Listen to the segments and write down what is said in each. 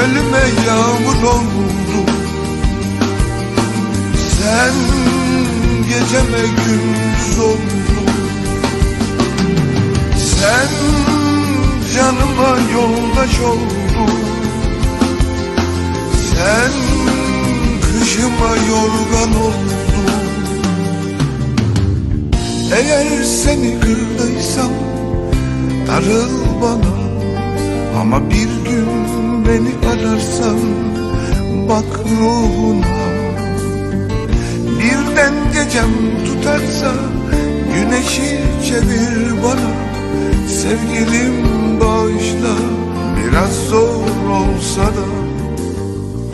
çölüme yağmur oldun Sen geceme gündüz oldun Sen canıma yoldaş oldun Sen kışıma yorgan oldun Eğer seni kırdıysam darıl bana. Ama bir beni ararsan bak ruhuna Birden gecem tutarsa güneşi çevir bana. Sevgilim bağışla biraz zor olsa da.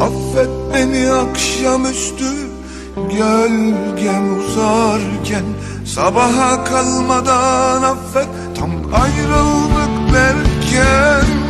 Affet beni akşamüstü gölgem uzarken. Sabaha kalmadan affet tam ayrıldık derken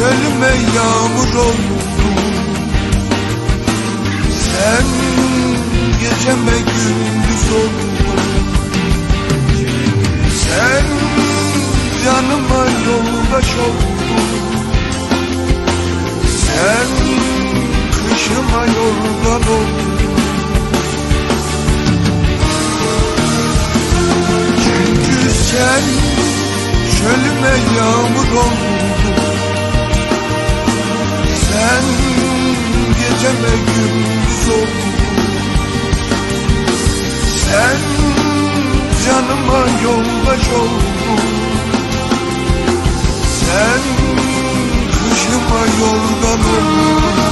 çölüme yağmur oldun Sen geceme gündüz oldun. Sen canıma yoldaş oldun Sen kışıma yorgan oldun Çünkü sen çölüme yağmur oldun yoldaş oldun Sen kışıma yorgan oldun